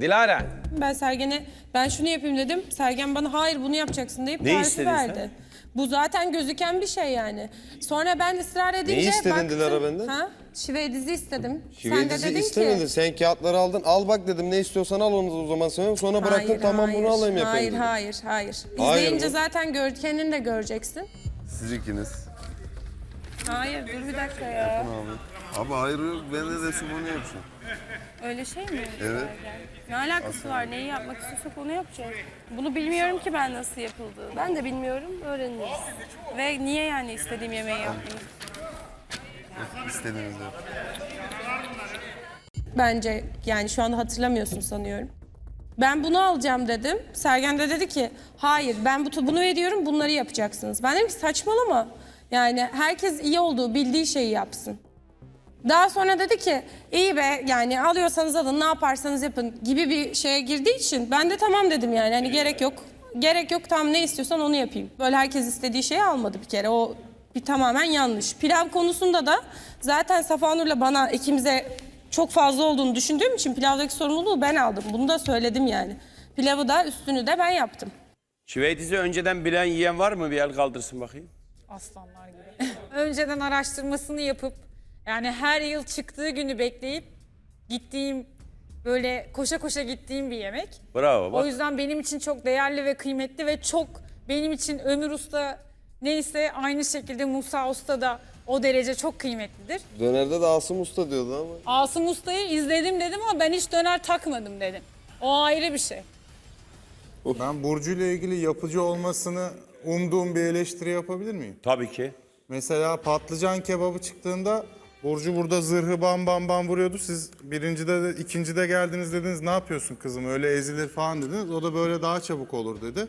Dilara. Ben Sergen'e ben şunu yapayım dedim. Sergen bana hayır bunu yapacaksın deyip Ne tarifi istedin verdi. sen? Bu zaten gözüken bir şey yani. Sonra ben ısrar edince istedin baktım- Dilara benden? Ha? Şive dizi istedim. Şive Sen de dizi dedin istemedin. ki Sen kağıtları aldın. Al bak dedim ne istiyorsan al onu o zaman sen. Sonra bıraktın Hayır, tamam hayır, bunu alayım yapayım Hayır, dedim. hayır, hayır. Hayır İzleyince mı? zaten gör, kendin de göreceksin. Siz ikiniz. Hayır, dur bir dakika ya. Abi. Abi hayır yok. Ben ne desin onu yapsın. Öyle şey mi? Evet. Ne alakası var? Neyi yapmak istiyorsak onu yapacağız. Bunu bilmiyorum ki ben nasıl yapıldığı. Ben de bilmiyorum, öğreniriz. Ve niye yani istediğim yemeği yapmayayım? İstediğiniz yap. Bence yani şu anda hatırlamıyorsun sanıyorum. Ben bunu alacağım dedim. Sergen de dedi ki hayır ben bu, bunu veriyorum bunları yapacaksınız. Ben dedim ki saçmalama. Yani herkes iyi olduğu bildiği şeyi yapsın. Daha sonra dedi ki iyi be yani alıyorsanız alın ne yaparsanız yapın gibi bir şeye girdiği için ben de tamam dedim yani hani gerek yok. Gerek yok tamam ne istiyorsan onu yapayım. Böyle herkes istediği şeyi almadı bir kere o bir tamamen yanlış. Pilav konusunda da zaten Safa Nur'la bana ikimize çok fazla olduğunu düşündüğüm için pilavdaki sorumluluğu ben aldım. Bunu da söyledim yani. Pilavı da üstünü de ben yaptım. Şiveytiz'i önceden bilen yiyen var mı? Bir el kaldırsın bakayım. Aslanlar gibi. Önceden araştırmasını yapıp yani her yıl çıktığı günü bekleyip gittiğim böyle koşa koşa gittiğim bir yemek. Bravo O bak. yüzden benim için çok değerli ve kıymetli ve çok benim için Ömür Usta neyse aynı şekilde Musa Usta da o derece çok kıymetlidir. Dönerde de Asım Usta diyordu ama. Asım Usta'yı izledim dedim ama ben hiç döner takmadım dedim. O ayrı bir şey. Ben Burcu ile ilgili yapıcı olmasını umduğum bir eleştiri yapabilir miyim? Tabii ki. Mesela patlıcan kebabı çıktığında Burcu burada zırhı bam bam bam vuruyordu. Siz birincide de ikincide geldiniz dediniz ne yapıyorsun kızım öyle ezilir falan dediniz. O da böyle daha çabuk olur dedi.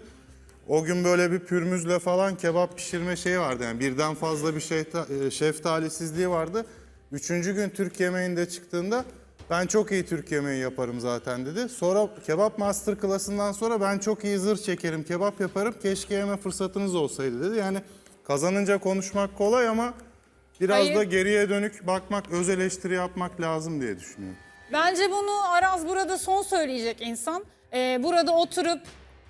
O gün böyle bir pürmüzle falan kebap pişirme şeyi vardı yani birden fazla bir şey, şeftalisizliği vardı. Üçüncü gün Türk yemeğinde çıktığında ben çok iyi Türk yemeği yaparım zaten dedi. Sonra kebap master klasından sonra ben çok iyi zırh çekerim, kebap yaparım. Keşke yeme fırsatınız olsaydı dedi. Yani kazanınca konuşmak kolay ama biraz Hayır. da geriye dönük bakmak, öz eleştiri yapmak lazım diye düşünüyorum. Bence bunu Araz burada son söyleyecek insan. Ee, burada oturup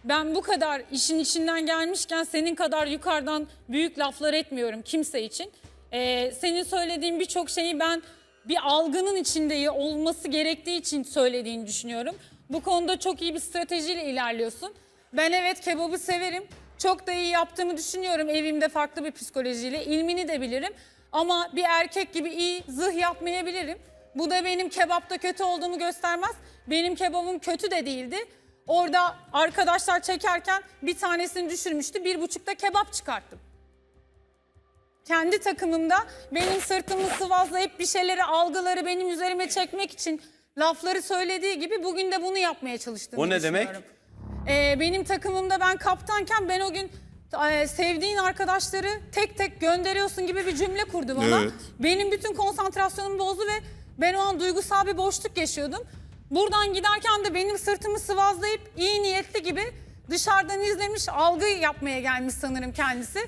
ben bu kadar işin içinden gelmişken senin kadar yukarıdan büyük laflar etmiyorum kimse için. Ee, senin söylediğin birçok şeyi ben bir algının içinde olması gerektiği için söylediğini düşünüyorum. Bu konuda çok iyi bir stratejiyle ilerliyorsun. Ben evet kebabı severim. Çok da iyi yaptığımı düşünüyorum evimde farklı bir psikolojiyle. İlmini de bilirim. Ama bir erkek gibi iyi zırh yapmayabilirim. Bu da benim kebapta kötü olduğumu göstermez. Benim kebabım kötü de değildi. Orada arkadaşlar çekerken bir tanesini düşürmüştü. Bir buçukta kebap çıkarttım. Kendi takımımda benim sırtımı sıvazlayıp bir şeyleri algıları benim üzerime çekmek için lafları söylediği gibi bugün de bunu yapmaya çalıştığımı O ne demek? düşünüyorum. Ee, benim takımımda ben kaptanken ben o gün e, sevdiğin arkadaşları tek tek gönderiyorsun gibi bir cümle kurdu bana. Evet. Benim bütün konsantrasyonumu bozdu ve ben o an duygusal bir boşluk yaşıyordum. Buradan giderken de benim sırtımı sıvazlayıp iyi niyetli gibi dışarıdan izlemiş algı yapmaya gelmiş sanırım kendisi.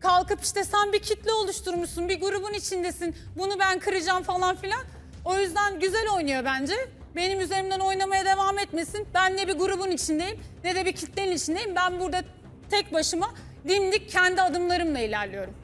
Kalkıp işte sen bir kitle oluşturmuşsun, bir grubun içindesin, bunu ben kıracağım falan filan. O yüzden güzel oynuyor bence. Benim üzerimden oynamaya devam etmesin. Ben ne bir grubun içindeyim ne de bir kitlenin içindeyim. Ben burada tek başıma dimdik kendi adımlarımla ilerliyorum.